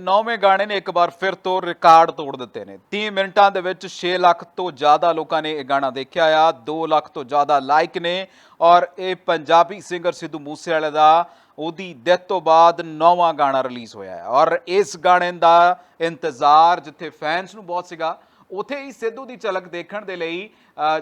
ਨੌਵੇਂ ਗਾਣੇ ਨੇ ਇੱਕ ਵਾਰ ਫਿਰ ਤੋਂ ਰਿਕਾਰਡ ਤੋੜ ਦਿੱਤੇ ਨੇ। 30 ਮਿੰਟਾਂ ਦੇ ਵਿੱਚ 6 ਲੱਖ ਤੋਂ ਜ਼ਿਆਦਾ ਲੋਕਾਂ ਨੇ ਇਹ ਗਾਣਾ ਦੇਖਿਆ ਆ 2 ਲੱਖ ਤੋਂ ਜ਼ਿਆਦਾ ਲਾਈਕ ਨੇ ਔਰ ਇਹ ਪੰਜਾਬੀ ਸਿੰਗਰ ਸਿੱਧੂ ਮੂਸੇਵਾਲੇ ਦਾ ਉਹਦੀ ਡੈਥ ਤੋਂ ਬਾਅਦ ਨੌਵਾਂ ਗਾਣਾ ਰਿਲੀਜ਼ ਹੋਇਆ ਹੈ। ਔਰ ਇਸ ਗਾਣੇ ਦਾ ਇੰਤਜ਼ਾਰ ਜਿੱਥੇ ਫੈਨਸ ਨੂੰ ਬਹੁਤ ਸੀਗਾ ਉਥੇ ਹੀ ਸਿੱਧੂ ਦੀ ਝਲਕ ਦੇਖਣ ਦੇ ਲਈ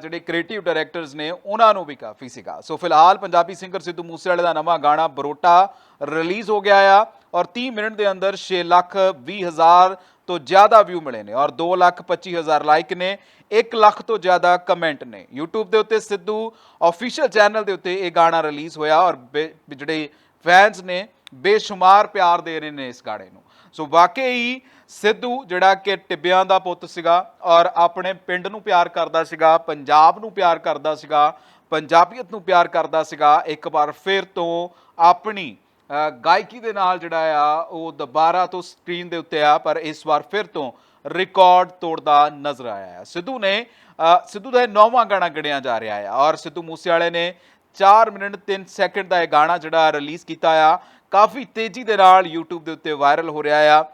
ਜਿਹੜੇ ਕ੍ਰੀਏਟਿਵ ਡਾਇਰੈਕਟਰਸ ਨੇ, ਉਹਨਾਂ ਨੂੰ ਵੀ ਕਾਫੀ ਸੀਗਾ। ਸੋ ਫਿਲਹਾਲ ਪੰਜਾਬੀ ਸਿੰਗਰ ਸਿੱਧੂ ਮੂਸੇਵਾਲੇ ਦਾ ਨਵਾਂ ਗਾਣਾ ਬਰੋਟਾ ਰਿਲੀਜ਼ ਹੋ ਗਿਆ ਆ ਔਰ 30 ਮਿੰਟ ਦੇ ਅੰਦਰ 6 ਲੱਖ 20 ਹਜ਼ਾਰ ਤੋਂ ਜ਼ਿਆਦਾ ਵਿਊ ਮਿਲੇ ਨੇ ਔਰ 2 ਲੱਖ 25 ਹਜ਼ਾਰ ਲਾਈਕ ਨੇ 1 ਲੱਖ ਤੋਂ ਜ਼ਿਆਦਾ ਕਮੈਂਟ ਨੇ। YouTube ਦੇ ਉੱਤੇ ਸਿੱਧੂ ਅਫੀਸ਼ੀਅਲ ਚੈਨਲ ਦੇ ਉੱਤੇ ਇਹ ਗਾਣਾ ਰਿਲੀਜ਼ ਹੋਇਆ ਔਰ ਬੇ- ਜਿਹੜੇ ਫੈਨਸ ਨੇ, ਬੇਸ਼ੁਮਾਰ ਪਿਆਰ ਦੇ ਰਹੇ ਨੇ ਇਸ ਗਾਣੇ ਨੂੰ। ਸੋ ਵਾਕਈ ਸਿੱਧੂ, ਜਿਹੜਾ ਕਿ ਟਿੱਬਿਆਂ ਦਾ ਪੁੱਤ ਸੀਗਾ ਔਰ ਆਪਣੇ ਪਿੰਡ ਨੂੰ ਪਿਆਰ ਕਰਦਾ ਸੀਗਾ, ਪੰਜਾਬ ਨੂੰ ਪਿਆਰ ਕਰਦਾ ਸੀਗਾ, ਪੰਜਾਬੀਅਤ ਨੂੰ ਪਿਆਰ ਕਰਦਾ ਸੀਗਾ, ਇੱਕ ਵਾਰ ਫਿਰ ਤੋਂ ਆਪਣੀ ਗਾਇਕੀ ਦੇ ਨਾਲ ਜਿਹੜਾ ਆ, ਉਹ ਦੁਬਾਰਾ ਤੋਂ ਸਕਰੀਨ ਦੇ ਉੱਤੇ ਆ, ਪਰ ਇਸ ਵਾਰ ਫਿਰ ਤੋਂ ਰਿਕਾਰਡ ਤੋੜਦਾ ਨਜ਼ਰ ਆਇਆ ਹੈ ਸਿੱਧੂ ਨੇ ਸਿੱਧੂ ਦਾ ਇਹ ਨੌਵਾਂ ਗਾਣਾ ਗਿਣਿਆ ਜਾ ਰਿਹਾ ਹੈ ਔਰ ਸਿੱਧੂ ਮੂਸੇਵਾਲੇ ਨੇ 4 ਮਿੰਟ 3 ਸੈਕਿੰਡ ਦਾ ਇਹ ਗਾਣਾ ਜਿਹੜਾ ਰਿਲੀਜ਼ ਕੀਤਾ ਆ। ਕਾਫੀ ਤੇਜ਼ੀ ਦੇ ਨਾਲ YouTube ਦੇ ਉੱਤੇ ਵਾਇਰਲ ਹੋ ਰਿਹਾ ਆ।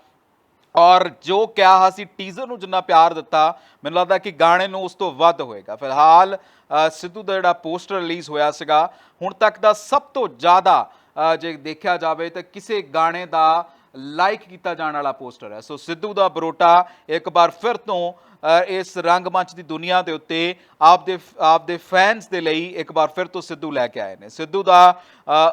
ਔਰ ਜੋ ਕਿਹਾ ਸੀ ਟੀਜ਼ਰ ਨੂੰ ਜਿੰਨਾ ਪਿਆਰ ਦਿੱਤਾ, ਮੈਨੂੰ ਲੱਗਦਾ ਕਿ ਗਾਣੇ ਨੂੰ ਉਸ ਤੋਂ ਵੱਧ ਹੋਏਗਾ। ਫਿਲਹਾਲ ਸਿੱਧੂ ਦਾ ਜਿਹੜਾ ਪੋਸਟਰ ਰਿਲੀਜ਼ ਹੋਇਆ ਸੀਗਾ, ਹੁਣ ਤੱਕ ਦਾ ਸਭ ਤੋਂ ਜ਼ਿਆਦਾ ਜੇ ਦੇਖਿਆ ਜਾਵੇ ਤਾਂ ਕਿਸੇ ਗਾਣੇ ਦਾ ਲਾਈਕ ਕੀਤਾ ਜਾਣ ਵਾਲਾ ਪੋਸਟਰ ਹੈ। ਸੋ ਸਿੱਧੂ ਦਾ ਬਰੋਟਾ ਇੱਕ ਵਾਰ ਫਿਰ ਤੋਂ ਇਸ ਰੰਗਮੰਚ ਦੀ ਦੁਨੀਆ ਦੇ ਉੱਤੇ ਆਪਦੇ ਆਪਦੇ ਫੈਨਸ ਦੇ ਲਈ ਇੱਕ ਵਾਰ ਫਿਰ ਤੋਂ ਸਿੱਧੂ ਲੈ ਕੇ ਆਏ ਨੇ। ਸਿੱਧੂ ਦਾ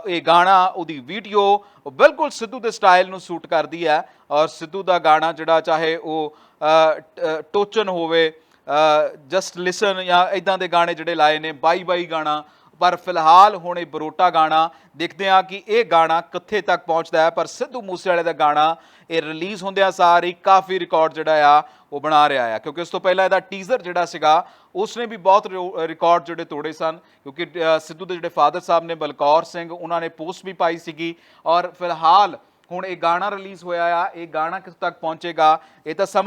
ਇਹ ਗਾਣਾ, ਉਹਦੀ ਵੀਡੀਓ ਬਿਲਕੁਲ ਸਿੱਧੂ ਦੇ ਸਟਾਈਲ ਨੂੰ ਸੂਟ ਕਰਦੀ ਹੈ ਔਰ ਸਿੱਧੂ ਦਾ ਗਾਣਾ ਜਿਹੜਾ ਚਾਹੇ ਉਹ ਟੋਚਨ ਹੋਵੇ ਜਸਟ ਲਿਸਨ ਜਾਂ ਇਦਾਂ ਦੇ ਗਾਣੇ ਜਿਹੜੇ ਲਾਏ ਨੇ ਬਾਈ ਬਾਈ ਗਾਣਾ ਪਰ ਫਿਲਹਾਲ ਹੁਣ ਇਹ ਬਰੋਟਾ ਗਾਣਾ ਦੇਖਦੇ ਹਾਂ ਕਿ ਇਹ ਗਾਣਾ ਕਿੱਥੇ ਤੱਕ ਪਹੁੰਚਦਾ ਹੈ, ਪਰ ਸਿੱਧੂ ਮੂਸੇਵਾਲੇ ਦਾ ਗਾਣਾ ਇਹ ਰਿਲੀਜ਼ ਹੁੰਦਿਆਂ ਸਾਰ ਹੀ ਕਾਫੀ ਰਿਕਾਰਡ ਜਿਹੜਾ ਆ, ਉਹ ਬਣਾ ਰਿਹਾ ਆ। ਕਿਉਂਕਿ ਉਸ ਤੋਂ ਪਹਿਲਾਂ ਇਹਦਾ ਟੀਜ਼ਰ ਜਿਹੜਾ ਸੀਗਾ ਉਸ ਨੇ ਵੀ ਬਹੁਤ ਰਿਕਾਰਡ ਜਿਹੜੇ ਤੋੜੇ ਸਨ, ਕਿਉਂਕਿ ਸਿੱਧੂ ਦੇ ਜਿਹੜੇ ਫਾਦਰ ਸਾਹਿਬ ਨੇ ਬਲਕੌਰ ਸਿੰਘ, ਉਹਨਾਂ ਨੇ ਪੋਸਟ ਵੀ ਪਾਈ ਸੀਗੀ ਔਰ ਫਿਲਹਾਲ ਹੁਣ ਇਹ ਗਾਣਾ ਰਿਲੀਜ਼ ਹੋਇਆ ਆ, ਇਹ ਗਾਣਾ ਕਿੱਥੇ ਤੱਕ ਪਹੁੰਚੇਗਾ, ਇਹ ਤਾਂ ਸਮਾਂ